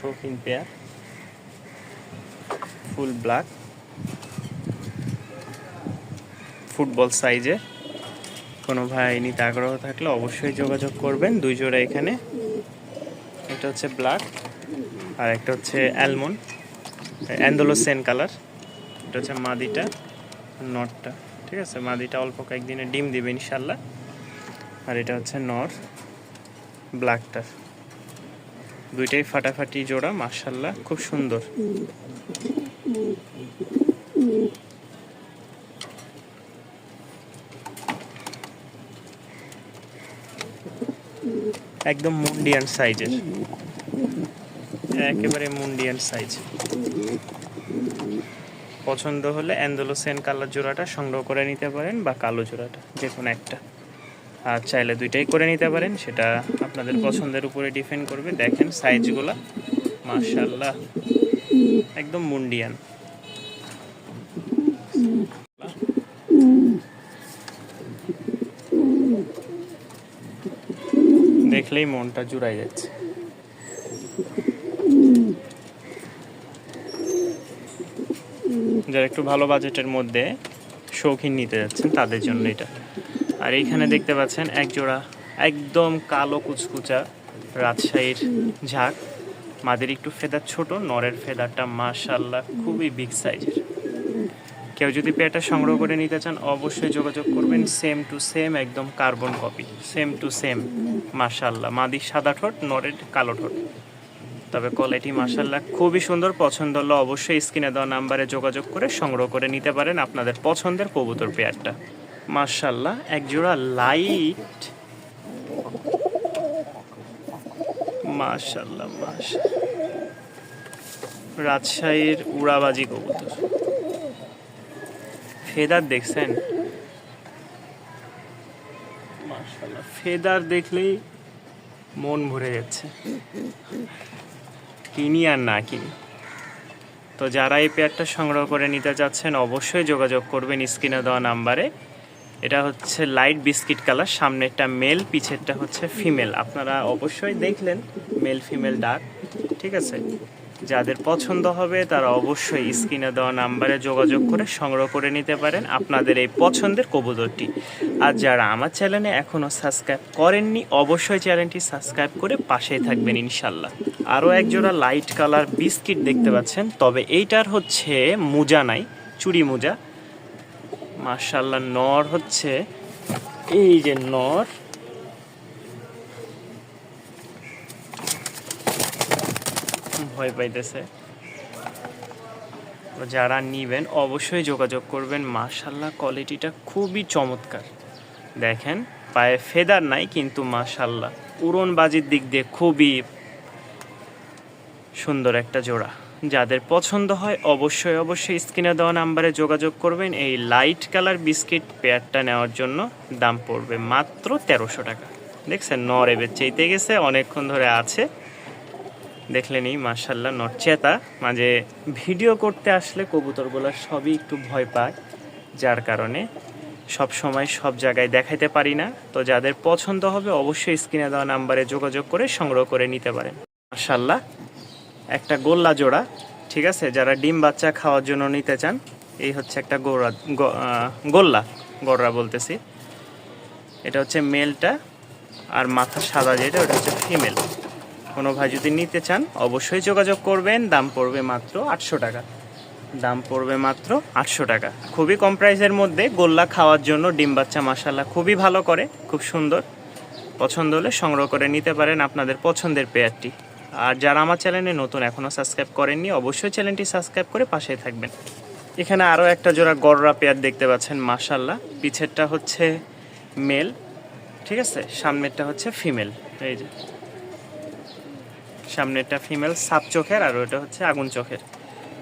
শৌখিন pair, full black, football সাইজে। কোনো ভাই নিতে আগ্রহ থাকলে অবশ্যই যোগাযোগ করবেন, দুই জোড়া এখানে। এটা হচ্ছে ব্ল্যাক আর একটা হচ্ছে অ্যালমন্ড, অ্যান্ডোলোসেন কালার। এটা হচ্ছে মাদিটা, নটটা, ঠিক আছে? মাদিটা অল্প কয়েকদিনে ডিম দিবে ইনশাল্লাহ। আর এটা হচ্ছে নর, ব্ল্যাকটার। দুইটাই ফাটাফাটি জোড়া মার্শাল্লাহ খুব সুন্দর। একদম মুন্ডিয়ান সাইজের। একেবারে মুন্ডিয়ান সাইজ। পছন্দ হলে অ্যান্ডোলোসেন কালার জোড়াটা সংগ্রহ করে নিতে পারেন বা কালো জোড়াটা যে কোনো একটা। আর চাইলে দুইটাই করে নিতে পারেন। সেটা আপনাদের পছন্দের উপরে ডিপেন্ড করবে। দেখেন সাইজগুলো। মার্শাল্লাহ একদম মুন্ডিয়ান। দেখলেই মনটা জুড়াই যাচ্ছে। যারা একটু ভালো বাজেটের মধ্যে শৌখিন নিতে যাচ্ছেন, তাদের জন্য এটা। আর এইখানে দেখতে পাচ্ছেন এক জোড়া একদম কালো কুচকুচা রাজশাহীর ঝাঁক। মাদের একটু ফেদার ছোট, নরের ফেদারটা মাশাল্লাহ খুবই বিগ সাইজের কেউ যদি পেয়ারটা সংগ্রহ করে নিতে চান, অবশ্যই যোগাযোগ করবেন সেম টু সেম একদম carbon copy same to same মাশাল্লাহ মাদি সাদা ঠোঁট, নরের কালো ঠোঁট। তবে কোয়ালিটি মাশাল্লাহ খুবই সুন্দর, পছন্দ হলে অবশ্যই স্ক্রিনে দেওয়া নাম্বারে যোগাযোগ করে সংগ্রহ করে নিতে পারেন আপনাদের পছন্দের কবুতর পেয়ারটা। মাশাল্লাহ এক জোড়া লাইট মাশাল্লাহ মাশা রাজশাহীর উড়াবাজি কবুতর। ফেদার দেখছেন? মাশাল্লাহ ফেদার দেখলেই মন ভরে যাচ্ছে। কিনি আর না কিনি। তো যারা এই পেয়ারটা সংগ্রহ করে নিতে চাচ্ছেন, অবশ্যই যোগাযোগ করবেন স্ক্রিনে দেওয়া নাম্বারে। এটা হচ্ছে লাইট বিস্কিট কালার সামনেরটা মেল, পিছেরটা হচ্ছে ফিমেল। আপনারা অবশ্যই দেখলেন মেল, ফিমেল ডাক ঠিক আছে? যাদের পছন্দ হবে, তারা অবশ্যই স্ক্রিনে দেওয়া নাম্বারে যোগাযোগ করে সংগ্রহ করে নিতে পারেন আপনাদের এই পছন্দের কবুতরটি। আর যারা আমার চ্যানেলে এখনও সাবস্ক্রাইব করেননি, অবশ্যই চ্যানেলটি সাবস্ক্রাইব করে পাশেই থাকবেন ইনশাল্লাহ আরও একজোড়া লাইট কালার বিস্কিট দেখতে পাচ্ছেন, তবে এইটার হচ্ছে মোজা নাই, চুড়ি মোজা। মার্শাল্লাহ নর হচ্ছে এই যে নর। ভয় পাইতেছে। যারা নিবেন, অবশ্যই যোগাযোগ করবেন। মাশাল্লাহ কোয়ালিটিটা খুবই চমৎকার। দেখেন, পায়ে ফেদার নাই, কিন্তু মাশাল্লাহ উড়নবাজির দিক দিয়ে খুবই সুন্দর একটা জোড়া। যাদের পছন্দ হয় অবশ্যই অবশ্যই স্ক্রিনে দেওয়া নাম্বারে যোগাযোগ করবেন। এই লাইট কালার বিস্কিট পেয়ারটা নেওয়ার জন্য দাম পড়বে মাত্র তেরোশো টাকা। দেখছেন, নর এবার চেইতে গেছে, অনেকক্ষণ ধরে আছে। দেখলেনি মার্শাল্লাহ নটচেতা মাঝে ভিডিও করতে আসলে কবুতরগুলো সবই একটু ভয় পায়, যার কারণে সব সময় সব জায়গায় দেখাইতে পারি না। তো যাদের পছন্দ হবে অবশ্যই স্ক্রিনে দেওয়া নাম্বারে যোগাযোগ করে সংগ্রহ করে নিতে পারেন। মার্শাল্লাহ একটা গোল্লা জোড়া, ঠিক আছে? যারা ডিম বাচ্চা খাওয়ার জন্য নিতে চান, এই হচ্ছে একটা গোড়া গোল্লা, গোড়া বলতেছি। এটা হচ্ছে মেলটা আর মাথা সাদা যেটা, ওটা হচ্ছে ফিমেল। কোনো ভাই যদি নিতে চান, অবশ্যই যোগাযোগ করবেন। দাম পড়বে মাত্র আটশো টাকা। দাম পড়বে মাত্র আটশো টাকা। খুবই কম প্রাইসের মধ্যে গোল্লা খাওয়ার জন্য ডিম বাচ্চা মশালা খুবই ভালো করে, খুব সুন্দর। পছন্দ হলে সংগ্রহ করে নিতে পারেন আপনাদের পছন্দের পেয়ারটি। আর যারা আমার চ্যানেলে নতুন এখনও সাবস্ক্রাইব করেননি, অবশ্যই চ্যানেলটি সাবস্ক্রাইব করে পাশেই থাকবেন। এখানে আরও একটা জোড়া গররা পেয়ার দেখতে পাচ্ছেন মাশাল্লাহ পিছেরটা হচ্ছে মেল, ঠিক আছে? সামনেরটা হচ্ছে ফিমেল, এই যে। সামনেরটা ফিমেল, সাপ চোখের, আর ওটা হচ্ছে আগুন চোখের।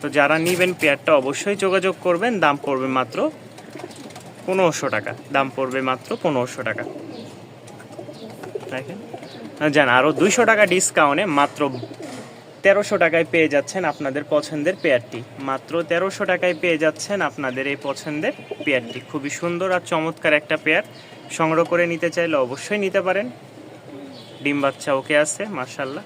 তো যারা নিবেন পেয়ারটা, অবশ্যই যোগাযোগ করবেন। দাম পড়বে মাত্র পনেরোশো টাকা। দাম পড়বে মাত্র পনেরোশো টাকা। দেখেন। জান আরও দুইশো টাকা ডিসকাউন্টে মাত্র তেরোশো টাকায় পেয়ে যাচ্ছেন আপনাদের পছন্দের পেয়ারটি। মাত্র তেরোশো টাকায় পেয়ে যাচ্ছেন আপনাদের এই পছন্দের পেয়ারটি। খুবই সুন্দর আর চমৎকার একটা পেয়ার। সংগ্রহ করে নিতে চাইলে অবশ্যই নিতে পারেন। ডিম বাচ্চা ওকে আছে মার্শাল্লাহ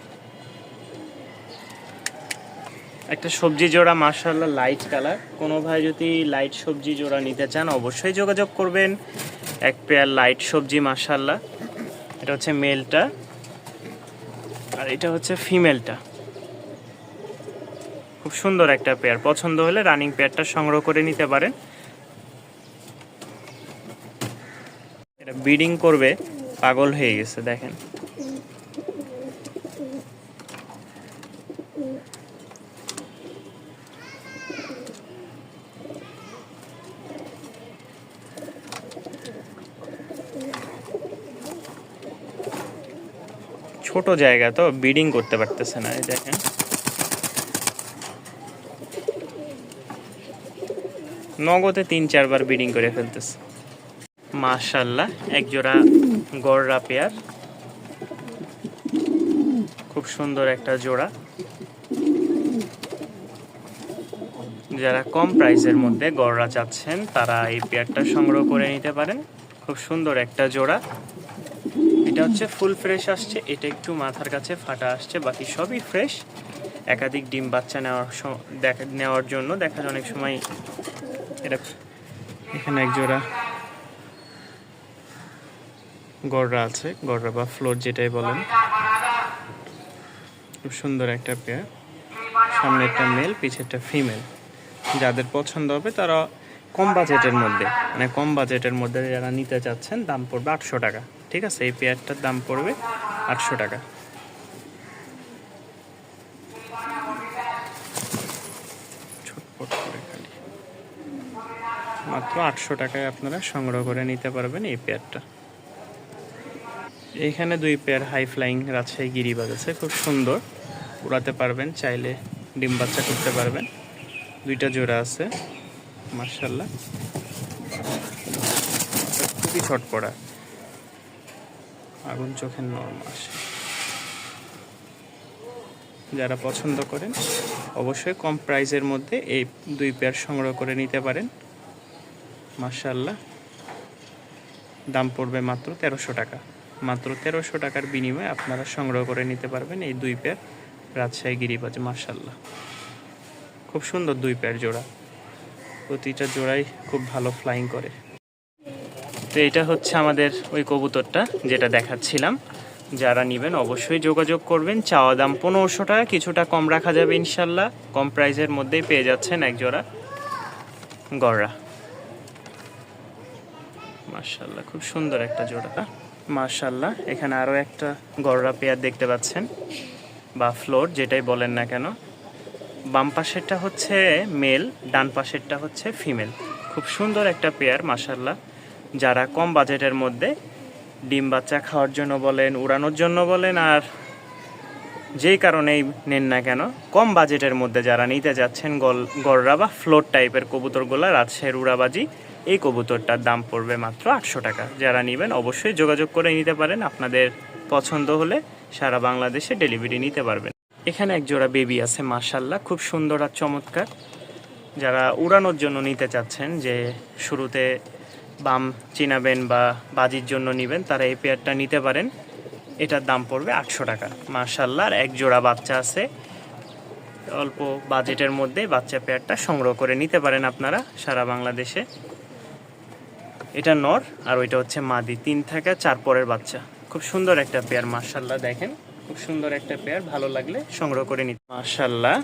একটা সবজি জোড়া মার্শাল্লাহ লাইট কালার কোনো ভাই যদি লাইট সবজি জোড়া নিতে চান, অবশ্যই যোগাযোগ করবেন। এক পেয়ার লাইট সবজি মার্শাল্লাহ এটা হচ্ছে মেলটা। আর এটা হচ্ছে ফিমেলটা। খুব সুন্দর একটা পেয়ার পছন্দ হলে রানিং পেয়ারটা সংগ্রহ করে নিতে পারেন। এটা ব্রিডিং করবে, পাগল হয়ে গেছে, দেখেন। ছোট জায়গা তো ব্রিডিং করতে পারতেছে না, এই দেখেন নগদে তিন চারবার ব্রিডিং করে ফেলতেছে। মাশাল্লাহ এক জোড়া গড়রা পেয়ার। খুব সুন্দর একটা জোড়া। যারা কম প্রাইসের মধ্যে গড়রা চাচ্ছেন, তারা এই পেয়ারটা সংগ্রহ করে নিতে পারেন। খুব সুন্দর একটা জোড়া। এটা হচ্ছে ফুল ফ্রেশ আসছে, এটা একটু মাথার কাছে ফাটা আসছে, বাকি সবই ফ্রেশ একাধিক ডিম বাচ্চা নেওয়ার দেখা, নেওয়ার জন্য দেখা যায় অনেক সময় এটা এখানে এক জোড়া গড়রা আছে গড়রা বা ফ্লোর যেটাই বলেন। খুব সুন্দর একটা পেয়ার সামনে একটা মেল পিছে একটা ফিমেল যাদের পছন্দ হবে তারা কম বাজেটের মধ্যে মানে কম বাজেটের মধ্যে যারা নিতে চাচ্ছেন, দাম পড়বে আটশো টাকা। ঠিক আছে? এই পেয়ারটার দাম পড়বে আটশো টাকা। মাত্র আটশো টাকায় আপনারা সংগ্রহ করে নিতে পারবেন এই পেয়ারটা। এইখানে দুই পেয়ার হাই ফ্লাইং রাজশাহী গিরিবাজ আছে, খুব সুন্দর। উড়াতে পারবেন, চাইলে ডিম বাচ্চা করতে পারবেন। দুইটা জোড়া আছে মার্শাল্লাহ খুবই ছটপড়া আগুন চোখের নরম আসে। যারা পছন্দ করেন, অবশ্যই কম প্রাইজের মধ্যে এই দুই পেয়ার সংগ্রহ করে নিতে পারেন। মার্শাল্লাহ দাম পড়বে মাত্র তেরোশো টাকা। মাত্র তেরোশো টাকার বিনিময়ে আপনারা সংগ্রহ করে নিতে পারবেন এই দুই পেয়ার রাজশাহী গিরিবাজ মার্শাল্লাহ খুব সুন্দর দুই পেয়ার জোড়া। প্রতিটা জোড়াই খুব ভালো ফ্লাইং করে। তো এটা হচ্ছে আমাদের ওই কবুতরটা যেটা দেখাচ্ছিলাম। যারা নেবেন অবশ্যই যোগাযোগ করবেন। চাওয়া দাম পনেরোশো টাকা, কিছুটা কম রাখা যাবে ইনশাল্লাহ। কম প্রাইসের মধ্যেই পেয়ে যাচ্ছেন এক জোড়া গড়রা মার্শাল্লাহ খুব সুন্দর একটা জোড়া মার্শাল্লাহ এখানে আরও একটা গড়রা পেয়ার দেখতে পাচ্ছেন। বা ফ্লোর, যেটাই বলেন না কেন। বাম পাশেরটা হচ্ছে মেল, ডান পাশেরটা হচ্ছে ফিমেল। খুব সুন্দর একটা পেয়ার মাসাল্লাহ যারা কম বাজেটের মধ্যে ডিম বাচ্চা খাওয়ার জন্য বলেন, উড়ানোর জন্য বলেন আর যেই কারণেই নেন না কেন, কম বাজেটের মধ্যে যারা নিতে যাচ্ছেন গল গররা বা ফ্লোর টাইপের কবুতরগুলো, রাজশাহীর উড়াবাজি, এই কবুতরটার দাম পড়বে মাত্র আটশো টাকা। যারা নেবেন অবশ্যই যোগাযোগ করে নিতে পারেন, আপনাদের পছন্দ হলে সারা বাংলাদেশে ডেলিভারি নিতে পারবেন। এখানে এক জোড়া বেবি আছে মার্শাল্লাহ খুব সুন্দর আর চমৎকার। যারা উড়ানোর জন্য নিতে চাচ্ছেন, যে শুরুতে বাম চিনাবেন বা বাজির জন্য নেবেন, তারা এই পেয়ারটা নিতে পারেন। এটার দাম পড়বে আটশো টাকা। মার্শাল্লাহ আর এক জোড়া বাচ্চা আছে। অল্প বাজেটের মধ্যে বাচ্চা পেয়ারটা সংগ্রহ করে নিতে পারেন আপনারা সারা বাংলাদেশে। এটা নর, আর ওইটা হচ্ছে মাদি। তিন থেকে চার পরের বাচ্চা। খুব সুন্দর একটা পেয়ার মার্শাল্লাহ দেখেন। খুব সুন্দর একটা পেয়ার, ভালো লাগলে সংগ্রহ করে নিতে। মার্শাল্লাহ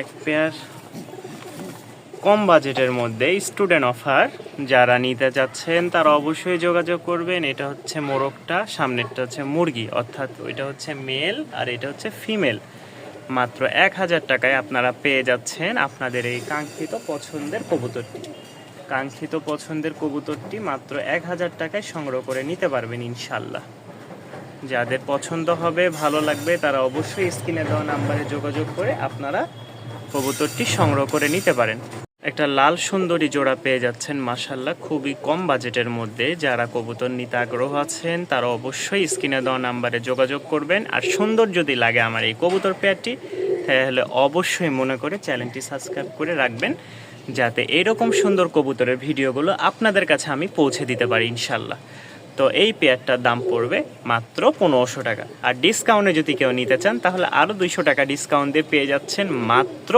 এক পেয়ার কম বাজেটের মধ্যে স্টুডেন্ট অফার যারা নিতে চাচ্ছেন তারা অবশ্যই যোগাযোগ করবেন। এটা হচ্ছে মোরগটা, সামনেরটা হচ্ছে মুরগি, অর্থাৎ ওইটা হচ্ছে মেল আর এটা হচ্ছে ফিমেল মাত্র এক হাজার টাকায় আপনারা পেয়ে যাচ্ছেন আপনাদের এই কাঙ্ক্ষিত পছন্দের কবুতরটি। কাঙ্ক্ষিত পছন্দের কবুতরটি মাত্র এক হাজার টাকায় সংগ্রহ করে নিতে পারবেন ইনশাল্লাহ যাদের পছন্দ হবে, ভালো লাগবে, তারা অবশ্যই স্ক্রিনে দেওয়া নাম্বারে যোগাযোগ করে আপনারা কবুতরটি সংগ্রহ করে নিতে পারেন। একটা লাল সুন্দরী জোড়া পেয়ে যাচ্ছেন মাসাল্লাহ খুবই কম বাজেটের মধ্যে। যারা কবুতর নিতে আগ্রহ আছেন, তারা অবশ্যই স্ক্রিনে দেওয়া নাম্বারে যোগাযোগ করবেন। আর সুন্দর যদি লাগে আমার এই কবুতর পেয়ারটি, তাহলে অবশ্যই মনে করে চ্যানেলটি সাবস্ক্রাইব করে রাখবেন, যাতে এরকম সুন্দর কবুতরের ভিডিওগুলো আপনাদের কাছে আমি পৌঁছে দিতে পারি ইনশাল্লাহ তো এই পেয়ারটার দাম পড়বে মাত্র পনেরোশো টাকা। আর ডিসকাউন্টে যদি কেউ নিতে চান, তাহলে আরও দুইশো টাকা ডিসকাউন্ট দিয়ে পেয়ে যাচ্ছেন মাত্র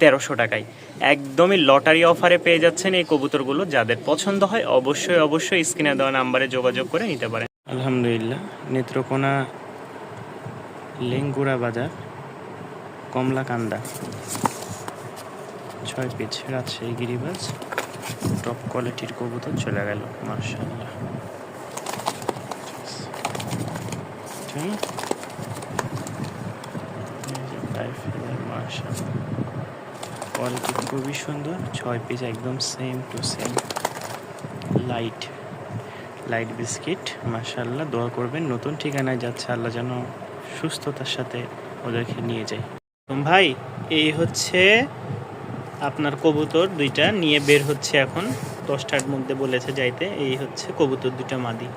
তেরোশো টাকায়। একদমই লটারি অফারে পেয়ে যাচ্ছেন এই কবুতরগুলো। যাদের পছন্দ হয় অবশ্যই অবশ্যই স্ক্রিনে দেওয়া নাম্বারে যোগাযোগ করে নিতে পারেন। আলহামদুলিল্লাহ, নেত্রকোনা লেঙ্গুড়া বাজার, কমলাকান্দা। ছয় পিচ রাজশাহী গিরিবাজ টপ কোয়ালিটির কবুতর চলে গেল, মার্শাল্লাহ। মার্শাল্লাহ। কোয়ালিটি খুবই সুন্দর। ছয় পিস একদম same to same light light biscuit মাশাল্লাহ দোয়া করবেন। নতুন ঠিকানায় যাচ্ছে, আল্লাহ যেন সুস্থতার সাথে ওদেরকে নিয়ে যায়। ভাই, এই হচ্ছে আপনার কবুতর দুইটা, নিয়ে বের হচ্ছে এখন। দশটার মধ্যে বলেছে যাইতে, এই হচ্ছে কবুতর দুইটা মাদি।